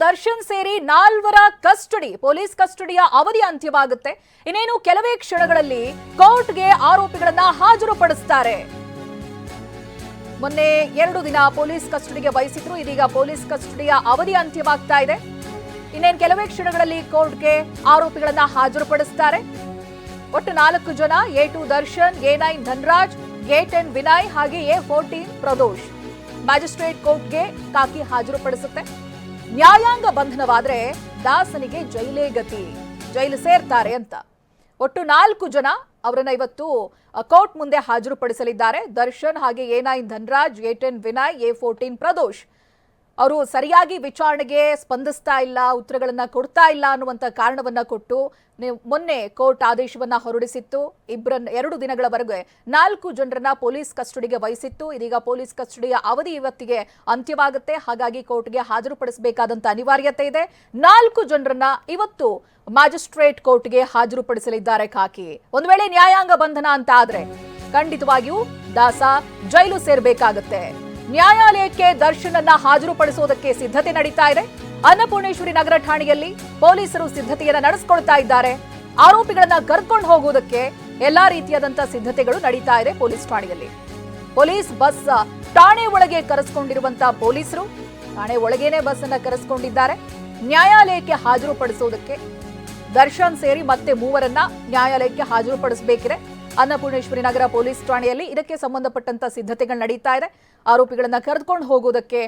ದರ್ಶನ್ ಸೇರಿ ನಾಲ್ವರ custody, police ಕಸ್ಟಡಿಯ ಅವಧಿ ಅಂತ್ಯವಾಗುತ್ತೆ. ಇನ್ನೇನು ಕೆಲವೇ ಕ್ಷಣಗಳಲ್ಲಿ ಕೋರ್ಟ್ಗೆ ಆರೋಪಿಗಳನ್ನ ಹಾಜರುಪಡಿಸ್ತಾರೆ. ಮೊನ್ನೆ ಎರಡು ದಿನ ಪೊಲೀಸ್ ಕಸ್ಟಡಿಗೆ ವಹಿಸಿದ್ರು, ಇದೀಗ ಪೊಲೀಸ್ ಕಸ್ಟಡಿಯ ಅವಧಿ ಅಂತ್ಯವಾಗ್ತಾ ಇದೆ. ಇನ್ನೇನು ಕೆಲವೇ ಕ್ಷಣಗಳಲ್ಲಿ ಕೋರ್ಟ್ಗೆ ಆರೋಪಿಗಳನ್ನ ಹಾಜರುಪಡಿಸ್ತಾರೆ. ಒಟ್ಟು ನಾಲ್ಕು ಜನ, A two Darshan, A nine Dhanraj, A ten Vinay ಹಾಗೆ ಎ ಫೋರ್ಟೀನ್ ಪ್ರದೋಷ್. ಮ್ಯಾಜಿಸ್ಟ್ರೇಟ್ ಕೋರ್ಟ್ಗೆ ಕಾಕಿ ಹಾಜರುಪಡಿಸುತ್ತೆ. ನ್ಯಾಯಾಂಗ ಬಂಧನವಾದ್ರೆ ದಾಸನಿಗೆ ಜೈಲೇ ಗತಿ, ಜೈಲು ಸೇರ್ತಾರೆ ಅಂತ. ಒಟ್ಟು ನಾಲ್ಕು ಜನ ಅವರನ್ನ ಇವತ್ತು ಕೋರ್ಟ್ ಮುಂದೆ ಹಾಜರುಪಡಿಸಲಿದ್ದಾರೆ. ದರ್ಶನ್ ಹಾಗೆ A nine Dhanraj, A ten Vinay, A fourteen Pradosh. ಅವರು ಸರಿಯಾಗಿ ವಿಚಾರಣೆಗೆ ಸ್ಪಂದಿಸ್ತಾ ಇಲ್ಲ, ಉತ್ತರಗಳನ್ನ ಕೊಡ್ತಾ ಇಲ್ಲ ಅನ್ನುವಂತ ಕಾರಣವನ್ನ ಕೊಟ್ಟು ಮೊನ್ನೆ ಕೋರ್ಟ್ ಆದೇಶವನ್ನ ಹೊರಡಿಸಿತ್ತು. ಇಬ್ಬರನ್ನ ಎರಡು ದಿನಗಳವರೆಗೆ ನಾಲ್ಕು ಜನರನ್ನ ಪೊಲೀಸ್ ಕಸ್ಟಡಿಗೆ ವಹಿಸಿತ್ತು. ಇದೀಗ ಪೊಲೀಸ್ ಕಸ್ಟಡಿಯ ಅವಧಿ ಇವತ್ತಿಗೆ ಅಂತ್ಯವಾಗುತ್ತೆ. ಹಾಗಾಗಿ ಕೋರ್ಟ್ಗೆ ಹಾಜರುಪಡಿಸಬೇಕಾದಂತ ಅನಿವಾರ್ಯತೆ ಇದೆ. ನಾಲ್ಕು ಜನರನ್ನ ಇವತ್ತು ಮ್ಯಾಜಿಸ್ಟ್ರೇಟ್ ಕೋರ್ಟ್ಗೆ ಹಾಜರುಪಡಿಸಲಿದ್ದಾರೆ ಖಾಕಿ. ಒಂದು ವೇಳೆ ನ್ಯಾಯಾಂಗ ಬಂಧನ ಅಂತ ಆದ್ರೆ ಖಂಡಿತವಾಗಿಯೂ ದಾಸ ಜೈಲು ಸೇರ್ಬೇಕಾಗತ್ತೆ. ನ್ಯಾಯಾಲಯಕ್ಕೆ ದರ್ಶನನ್ನ ಹಾಜರುಪಡಿಸುವುದಕ್ಕೆ ಸಿದ್ಧತೆ ನಡೀತಾ ಇದೆ. ಅನ್ನಪೂರ್ಣೇಶ್ವರಿ ನಗರ ಠಾಣೆಯಲ್ಲಿ ಪೊಲೀಸರು ಸಿದ್ಧತೆಯನ್ನ ನಡೆಸಿಕೊಳ್ತಾ ಇದ್ದಾರೆ. ಆರೋಪಿಗಳನ್ನ ಕರ್ಕೊಂಡು ಹೋಗುವುದಕ್ಕೆ ಎಲ್ಲಾ ರೀತಿಯಾದಂತಹ ಸಿದ್ಧತೆಗಳು ನಡೀತಾ ಇದೆ ಪೊಲೀಸ್ ಠಾಣೆಯಲ್ಲಿ. ಪೊಲೀಸ್ ಬಸ್ ಠಾಣೆ ಒಳಗೆ ಕರೆಸಿಕೊಂಡಿರುವಂತಹ ಪೊಲೀಸರು ಠಾಣೆ ಒಳಗೇನೆ ಬಸ್ ಅನ್ನ ಕರೆಸ್ಕೊಂಡಿದ್ದಾರೆ. ನ್ಯಾಯಾಲಯಕ್ಕೆ ಹಾಜರುಪಡಿಸುವುದಕ್ಕೆ ದರ್ಶನ್ ಸೇರಿ ಮತ್ತೆ ಮೂವರನ್ನ ನ್ಯಾಯಾಲಯಕ್ಕೆ ಹಾಜರುಪಡಿಸಬೇಕಿದೆ. ಅನ್ನಪೂರ್ಣೇಶ್ವರಿ ನಗರ ಪೊಲೀಸ್ ಠಾಣೆಯಲ್ಲಿ ಇದಕ್ಕೆ ಸಂಬಂಧಪಟ್ಟಂತ ಸಿದ್ಧತೆಗಳು ನಡೀತಾ ಇದೆ. ಆರೋಪಿಗಳನ್ನ ಕರೆದುಕೊಂಡು ಹೋಗೋದಕ್ಕೆ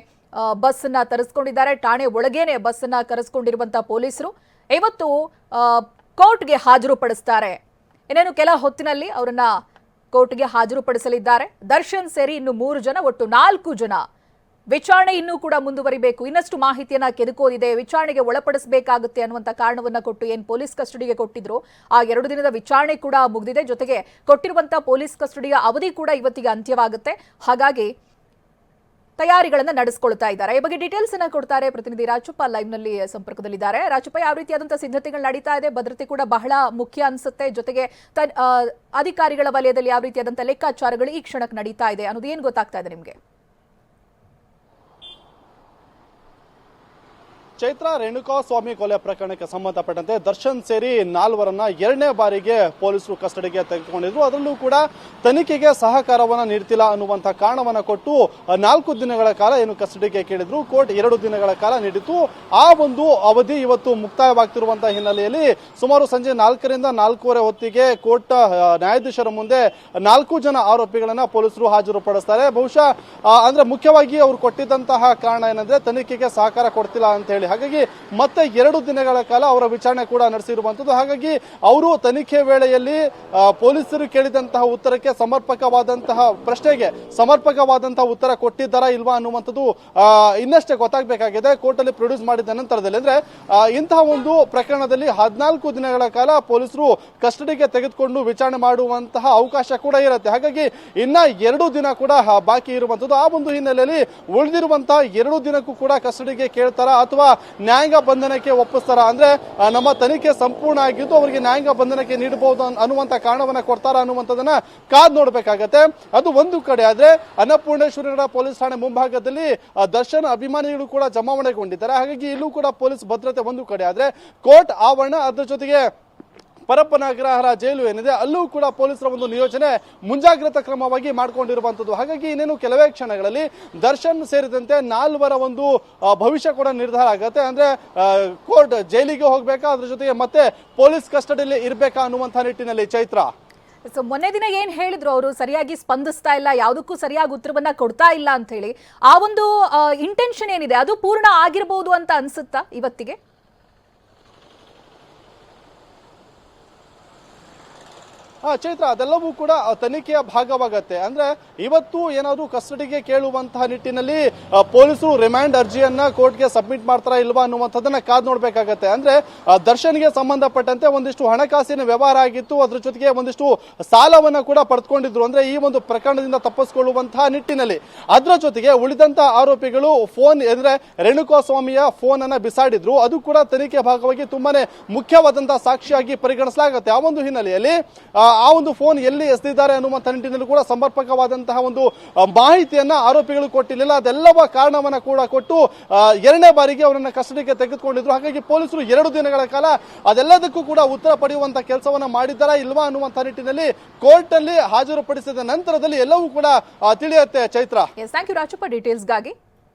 ಬಸ್ ಅನ್ನ ತರಿಸ್ಕೊಂಡಿದ್ದಾರೆ. ಠಾಣೆ ಒಳಗೇನೆ ಬಸ್ ಅನ್ನ ಕರೆಸಿಕೊಂಡಿರುವಂತಹ ಪೊಲೀಸರು ಇವತ್ತು ಕೋರ್ಟ್ಗೆ ಹಾಜರು ಹಾಜರುಪಡಿಸ್ತಾರೆ. ಇನ್ನೇನು ಕೆಲ ಹೊತ್ತಿನಲ್ಲಿ ಅವರನ್ನ ಕೋರ್ಟ್ಗೆ ಹಾಜರುಪಡಿಸಲಿದ್ದಾರೆ. ದರ್ಶನ್ ಸೇರಿ ಇನ್ನು ಮೂರು ಜನ, ಒಟ್ಟು ನಾಲ್ಕು ಜನ ವಿಚಾರಣೆ ಇನ್ನೂ ಕೂಡ ಮುಂದುವರಿಬೇಕು. ಇನ್ನಷ್ಟು ಮಾಹಿತಿಯನ್ನ ಕೆದಕೋದಿದೆ. ವಿಚಾರಣೆಗೆ ಒಳಪಡಿಸಬೇಕಾಗುತ್ತೆ ಅನ್ನುವಂತ ಕಾರಣವನ್ನ ಕೊಟ್ಟು ಏನ್ ಪೊಲೀಸ್ ಕಸ್ಟಡಿಗೆ ಕೊಟ್ಟಿದ್ರು. ಆ ಎರಡು ದಿನದ ವಿಚಾರಣೆ ಕೂಡ ಮುಗಿದಿದೆ. ಜೊತೆಗೆ ಕೊಟ್ಟಿರುವಂತ ಪೊಲೀಸ್ ಕಸ್ಟಡಿಯ ಅವಧಿ ಕೂಡ ಇವತ್ತಿಗೆ ಅಂತ್ಯವಾಗುತ್ತೆ. ಹಾಗಾಗಿ ತಯಾರಿಗಳನ್ನ ನಡೆಸಿಕೊಳ್ತಾ ಇದ್ದಾರೆ. ಈ ಬಗ್ಗೆ ಡೀಟೇಲ್ಸ್ ಅನ್ನ ಕೊಡ್ತಾರೆ ಪ್ರತಿನಿಧಿ ರಾಜಪ್ಪ. ಲೈವ್ನಲ್ಲಿ ಸಂಪರ್ಕದಲ್ಲಿದ್ದಾರೆ. ರಾಜಪ್ಪ, ಯಾವ ರೀತಿಯಾದಂತಹ ಸಿದ್ಧತೆಗಳು ನಡೀತಾ ಇದೆ? ಭದ್ರತೆ ಕೂಡ ಬಹಳ ಮುಖ್ಯ ಅನ್ಸುತ್ತೆ. ಜೊತೆಗೆ ಅಧಿಕಾರಿಗಳ ವಲಯದಲ್ಲಿ ಯಾವ ರೀತಿಯಾದಂತಹ ಲೆಕ್ಕಾಚಾರಗಳು ಈ ಕ್ಷಣಕ್ಕೆ ನಡೀತಾ ಇದೆ ಅನ್ನೋದು ಏನ್ ಗೊತ್ತಾಗ್ತಾ ಇದೆ ನಿಮ್ಗೆ? ಚೈತ್ರ ರೇಣುಕಾ ಸ್ವಾಮಿ ಕೊಲೆ ಪ್ರಕರಣಕ್ಕೆ ಸಂಬಂಧಪಟ್ಟಂತೆ ದರ್ಶನ್ ಸೇರಿ ನಾಲ್ವರನ್ನ ಎರಡನೇ ಬಾರಿಗೆ ಪೊಲೀಸರು ಕಸ್ಟಡಿಗೆ ತೆಗೆದುಕೊಂಡಿದ್ರು. ಅದರಲ್ಲೂ ಕೂಡ ತನಿಖೆಗೆ ಸಹಕಾರವನ್ನ ನೀಡ್ತಿಲ್ಲ ಅನ್ನುವಂತ ಕಾರಣವನ್ನ ಕೊಟ್ಟು ನಾಲ್ಕು ದಿನಗಳ ಕಾಲ ಏನು ಕಸ್ಟಡಿಗೆ ಕೇಳಿದ್ರು. ಕೋರ್ಟ್ ಎರಡು ದಿನಗಳ ಕಾಲ ನೀಡಿತು ಆ ಒಂದು ಅವಧಿ ಇವತ್ತು ಮುಕ್ತಾಯವಾಗ್ತಿರುವಂತಹ ಹಿನ್ನೆಲೆಯಲ್ಲಿ ಸುಮಾರು ಸಂಜೆ ನಾಲ್ಕರಿಂದ ನಾಲ್ಕೂವರೆ ಹೊತ್ತಿಗೆ ಕೋರ್ಟ್ ನ್ಯಾಯಾಧೀಶರ ಮುಂದೆ ನಾಲ್ಕು ಜನ ಆರೋಪಿಗಳನ್ನ ಪೊಲೀಸರು ಹಾಜರುಪಡಿಸ್ತಾರೆ. ಬಹುಶಃ ಆ, ಅಂದ್ರೆ ಮುಖ್ಯವಾಗಿ ಅವರು ಕೊಟ್ಟಿದ್ದಂತಹ ಕಾರಣ ಏನಂದ್ರೆ ತನಿಖೆಗೆ ಸಹಕಾರ ಕೊಡ್ತಿಲ್ಲ ಅಂತ ಹೇಳಿ ಹಾಗಾಗಿ ಮತ್ತೆ ಎರಡು ದಿನಗಳ ಕಾಲ ಅವರ ವಿಚಾರಣೆ ಕೂಡ ನಡೆಸಿರುವಂತದ್ದು ಹಾಗಾಗಿ ಅವರು ತನಿಖೆ ವೇಳೆಯಲ್ಲಿ ಪೊಲೀಸರು ಕೇಳಿದಂತಹ ಉತ್ತರಕ್ಕೆ ಸಮರ್ಪಕವಾದಂತಹ ಪ್ರಶ್ನೆಗೆ ಸಮರ್ಪಕವಾದಂತಹ ಉತ್ತರ ಕೊಟ್ಟಿದ್ದಾರಾ ಇಲ್ವಾ ಅನ್ನುವಂಥದ್ದು ಇನ್ನಷ್ಟೇ ಗೊತ್ತಾಗಬೇಕಾಗಿದೆ. ಕೋರ್ಟ್ ಅಲ್ಲಿ ಪ್ರೊಡ್ಯೂಸ್ ಮಾಡಿದ ನಂತರದಲ್ಲಿ. ಅಂದ್ರೆ ಇಂತಹ ಒಂದು ಪ್ರಕರಣದಲ್ಲಿ ಹದಿನಾಲ್ಕು ದಿನಗಳ ಕಾಲ ಪೊಲೀಸರು ಕಸ್ಟಡಿಗೆ ತೆಗೆದುಕೊಂಡು ವಿಚಾರಣೆ ಮಾಡುವಂತಹ ಅವಕಾಶ ಕೂಡ ಇರುತ್ತೆ. ಹಾಗಾಗಿ ಇನ್ನ ಎರಡು ದಿನ ಕೂಡ ಬಾಕಿ ಇರುವಂತದ್ದು ಆ ಒಂದು ಹಿನ್ನೆಲೆಯಲ್ಲಿ ಉಳಿದಿರುವಂತಹ ಎರಡು ದಿನಕ್ಕೂ ಕೂಡ ಕಸ್ಟಡಿಗೆ ಕೇಳ್ತಾರ ಅಥವಾ ನ್ಯಾಯಾಂಗ ಬಂಧನಕ್ಕೆ ಒಪ್ಪಿಸ್ತಾರ ಅಂದ್ರೆ ನಮ್ಮ ತನಿಖೆ ಸಂಪೂರ್ಣ ಆಗಿದ್ದು ಅವರಿಗೆ ನ್ಯಾಯಾಂಗ ಬಂಧನಕ್ಕೆ ನೀಡಬಹುದು ಅನ್- ಅನ್ನುವಂತ ಕಾರಣವನ್ನ ಕೊಡ್ತಾರ ಅನ್ನುವಂಥದ್ದನ್ನ ಕಾದ್ ನೋಡ್ಬೇಕಾಗತ್ತೆ. ಅದು ಒಂದು ಕಡೆ ಆದ್ರೆ ಅನ್ನಪೂರ್ಣೇಶ್ವರಿಗಳ ಪೊಲೀಸ್ ಠಾಣೆ ಮುಂಭಾಗದಲ್ಲಿ ದರ್ಶನ್ ಅಭಿಮಾನಿಗಳು ಕೂಡ ಜಮಾವಣೆಗೊಂಡಿದ್ದಾರೆ. ಹಾಗಾಗಿ ಇಲ್ಲೂ ಕೂಡ ಪೊಲೀಸ್ ಭದ್ರತೆ ಒಂದು ಕಡೆ ಆದ್ರೆ, ಕೋರ್ಟ್ ಆವರಣ ಅದ್ರ ಜೊತೆಗೆ ಪರಪ್ಪನಗ್ರಹರ ಜೈಲು ಏನಿದೆ, ಅಲ್ಲೂ ಕೂಡ ಪೊಲೀಸರ ಒಂದು ನಿಯೋಜನೆ ಮುಂಜಾಗ್ರತಾ ಕ್ರಮವಾಗಿ ಮಾಡಿಕೊಂಡಿರುವಂತದ್ದು. ಹಾಗಾಗಿ ಇನ್ನೇನು ಕೆಲವೇ ಕ್ಷಣಗಳಲ್ಲಿ ದರ್ಶನ್ ಸೇರಿದಂತೆ ನಾಲ್ವರ ಒಂದು ಭವಿಷ್ಯ ಕೂಡ ನಿರ್ಧಾರ ಆಗುತ್ತೆ. ಅಂದ್ರೆ ಕೋರ್ಟ್ ಜೈಲಿಗೆ ಹೋಗ್ಬೇಕಾ, ಅದ್ರ ಜೊತೆಗೆ ಮತ್ತೆ ಪೊಲೀಸ್ ಕಸ್ಟಡಿಯಲ್ಲಿ ಇರಬೇಕಾ ಅನ್ನುವಂಥ ನಿಟ್ಟಿನಲ್ಲಿ ಚೈತ್ರ? ಸೊ ಮೊನ್ನೆ ದಿನ ಏನ್ ಹೇಳಿದ್ರು ಅವರು? ಸರಿಯಾಗಿ ಸ್ಪಂದಿಸ್ತಾ ಇಲ್ಲ, ಯಾವುದಕ್ಕೂ ಸರಿಯಾಗಿ ಉತ್ತರವನ್ನ ಕೊಡ್ತಾ ಇಲ್ಲ ಅಂತ ಹೇಳಿ. ಆ ಒಂದು ಇಂಟೆನ್ಷನ್ ಏನಿದೆ? ಅದು ಪೂರ್ಣ ಆಗಿರಬಹುದು ಅಂತ ಅನ್ಸುತ್ತಾ ಇವತ್ತಿಗೆ? ಚೈತ್ರ, ಅದೆಲ್ಲವೂ ಕೂಡ ತನಿಖೆಯ ಭಾಗವಾಗತ್ತೆ. ಅಂದ್ರೆ, ಇವತ್ತು ಏನಾದರೂ ಕಸ್ಟಡಿಗೆ ಕೇಳುವಂತಹ ನಿಟ್ಟಿನಲ್ಲಿ ಪೊಲೀಸರು ರಿಮ್ಯಾಂಡ್ ಅರ್ಜಿಯನ್ನ ಕೋರ್ಟ್ಗೆ ಸಬ್ಮಿಟ್ ಮಾಡ್ತಾರಾ ಇಲ್ವಾ ಅನ್ನುವಂಥದ್ದನ್ನ ಕಾದ್ ನೋಡ್ಬೇಕಾಗತ್ತೆ. ಅಂದ್ರೆ ದರ್ಶನ್ಗೆ ಸಂಬಂಧಪಟ್ಟಂತೆ ಒಂದಿಷ್ಟು ಹಣಕಾಸಿನ ವ್ಯವಹಾರ ಆಗಿತ್ತು, ಅದ್ರ ಜೊತೆಗೆ ಒಂದಿಷ್ಟು ಸಾಲವನ್ನ ಕೂಡ ಪಡೆದುಕೊಂಡಿದ್ರು ಅಂದ್ರೆ, ಈ ಒಂದು ಪ್ರಕರಣದಿಂದ ತಪ್ಪಿಸಿಕೊಳ್ಳುವಂತಹ ನಿಟ್ಟಿನಲ್ಲಿ. ಅದರ ಜೊತೆಗೆ ಉಳಿದಂತ ಆರೋಪಿಗಳು ಫೋನ್ ಅಂದ್ರೆ ರೇಣುಕಾ ಸ್ವಾಮಿಯ ಫೋನ್ ಅನ್ನ ಬಿಸಾಡಿದ್ರು. ಅದು ಕೂಡ ತನಿಖೆ ಭಾಗವಾಗಿ ತುಂಬಾನೇ ಮುಖ್ಯವಾದಂತಹ ಸಾಕ್ಷಿಯಾಗಿ ಪರಿಗಣಿಸಲಾಗುತ್ತೆ. ಆ ಒಂದು ಹಿನ್ನೆಲೆಯಲ್ಲಿ ಆ, ಒಂದು ಫೋನ್ ಎಲ್ಲಿ ಎಸೆದಿದ್ದಾರೆ ಅನ್ನುವಂಥ ನಿಟ್ಟಿನಲ್ಲಿ ಕೂಡ ಸಮರ್ಪಕವಾದಂತಹ ಒಂದು ಮಾಹಿತಿಯನ್ನ ಆರೋಪಿಗಳು ಕೊಟ್ಟಿರಲಿಲ್ಲ. ಅದೆಲ್ಲವ ಕಾರಣವನ್ನ ಕೂಡ ಕೊಟ್ಟು ಎರಡನೇ ಬಾರಿಗೆ ಅವರನ್ನ ಕಸ್ಟಡಿಗೆ ತೆಗೆದುಕೊಂಡಿದ್ರು. ಹಾಗಾಗಿ ಪೊಲೀಸರು ಎರಡು ದಿನಗಳ ಕಾಲ ಅದೆಲ್ಲದಕ್ಕೂ ಕೂಡ ಉತ್ತರ ಪಡೆಯುವಂತ ಕೆಲಸವನ್ನ ಮಾಡಿದ್ದಾರಾ ಇಲ್ವಾ ಅನ್ನುವಂಥ ನಿಟ್ಟಿನಲ್ಲಿ ಕೋರ್ಟ್ ಅಲ್ಲಿ ಹಾಜರುಪಡಿಸಿದ ನಂತರದಲ್ಲಿ ಎಲ್ಲವೂ ಕೂಡ ತಿಳಿಯುತ್ತೆ. ಚೈತ್ರ. ರಾಜಪ್ಪ. ಡೀಟೇಲ್ಸ್ಗಾಗಿ